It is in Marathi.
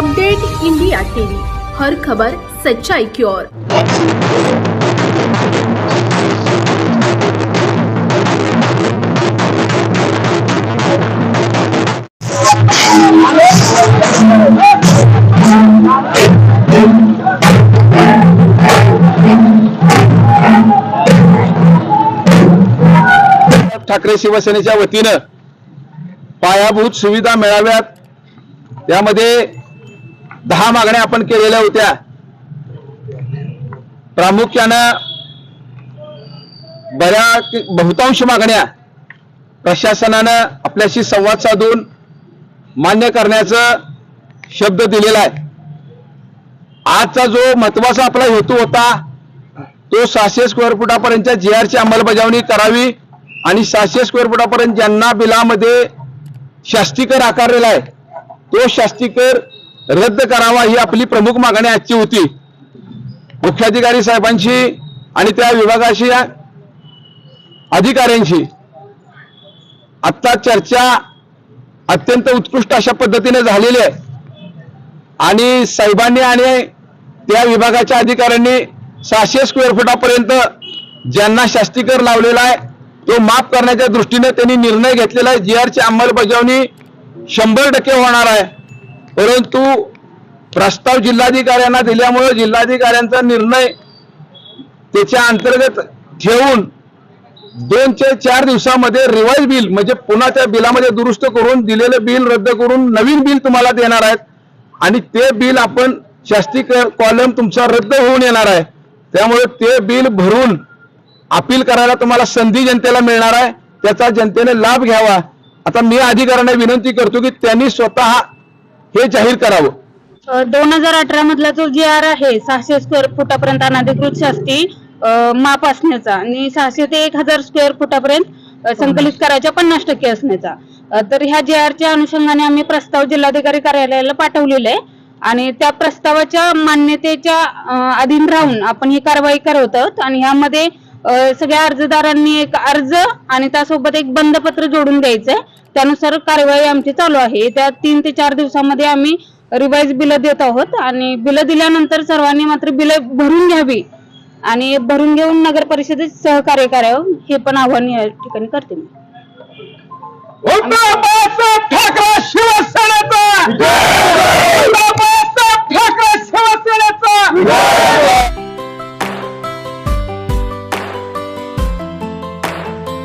अपडेट इंडिया टीवी हर खबर सच्चाई की ओर. ठाकरे शिवसेनेच्या वतीनं पायाभूत सुविधा मिळाव्यात. त्यामध्ये दहा मागण्या आपण केलेल्या होत्या. प्रामुख्यानं बऱ्या बहुतांश मागण्या प्रशासनानं आपल्याशी संवाद साधून मान्य करण्याचं शब्द दिलेला आहे. आजचा जो महत्त्वाचा आपला हेतू होता तो सहाशे स्क्वेअर फुटापर्यंतच्या जी आरची अंमलबजावणी करावी आणि सहाशे स्क्वेअर फुटापर्यंत ज्यांना बिलामध्ये शास्तीकर आकारलेला आहे तो शास्तीकर रद्द करावा ही आपली प्रमुख मागणी आजची होती. मुख्याधिकारी साहेबांशी आणि त्या विभागाशी अधिकाऱ्यांशी आत्ता चर्चा अत्यंत उत्कृष्ट अशा पद्धतीने झालेली आहे. आणि साहेबांनी आणि त्या विभागाच्या अधिकाऱ्यांनी सहाशे स्क्वेअर फुटापर्यंत ज्यांना शास्तीकर लावलेला आहे तो माफ करण्याच्या दृष्टीने त्यांनी निर्णय घेतलेला आहे. जी आरची अंमलबजावणी शंभर टक्के होणार आहे. परंतु प्रस्ताव जिल्हाधिकाऱ्यांना दिल्यामुळे जिल्हाधिकाऱ्यांचा निर्णय त्याच्या अंतर्गत ठेवून दोन ते चार दिवसामध्ये रिवाईज बिल म्हणजे पुन्हा त्या बिलामध्ये दुरुस्त करून दिलेलं बिल रद्द करून नवीन बिल तुम्हाला देणार आहेत. आणि ते बिल आपण शास्ती कॉलम तुमचा रद्द होऊन येणार आहे. त्यामुळे ते बिल भरून अपील करायला तुम्हाला संधी जनतेला मिळणार आहे. त्याचा जनतेने लाभ घ्यावा. आता मी अधिकाऱ्यांना विनंती करतो की त्यांनी स्वतः हे जाहीर करावं. दोन हजार अठरा मधला जो जी आर आहे सहाशे स्क्वेअर फुटापर्यंत अनधिकृत शास्ती माप असण्याचा आणि सहाशे ते एक हजार स्क्वेअर फुटापर्यंत संकलित करायच्या पन्नास टक्के असण्याचा. अ, तर ह्या जी आरच्या अनुषंगाने आम्ही प्रस्ताव जिल्हाधिकारी कार्यालयाला पाठवलेला आहे. आणि त्या प्रस्तावाच्या मान्यतेच्या अ, अधीन राहून आपण ही कारवाई करत आहोत आणि ह्यामध्ये अ, सगळ्या अर्जदारांनी एक अर्ज आणि त्यासोबत एक बंदपत्र जोडून द्यायचंय. त्यानुसार कारवाई आमची चालू आहे. त्या तीन ते चार दिवसामध्ये आम्ही रिवाईज बिलं देत आहोत आणि बिलं दिल्यानंतर सर्वांनी मात्र बिलं भरून घ्यावी आणि भरून घेऊन नगर परिषदेत सहकार्य करावं हे पण आव्हान या ठिकाणी करते मी.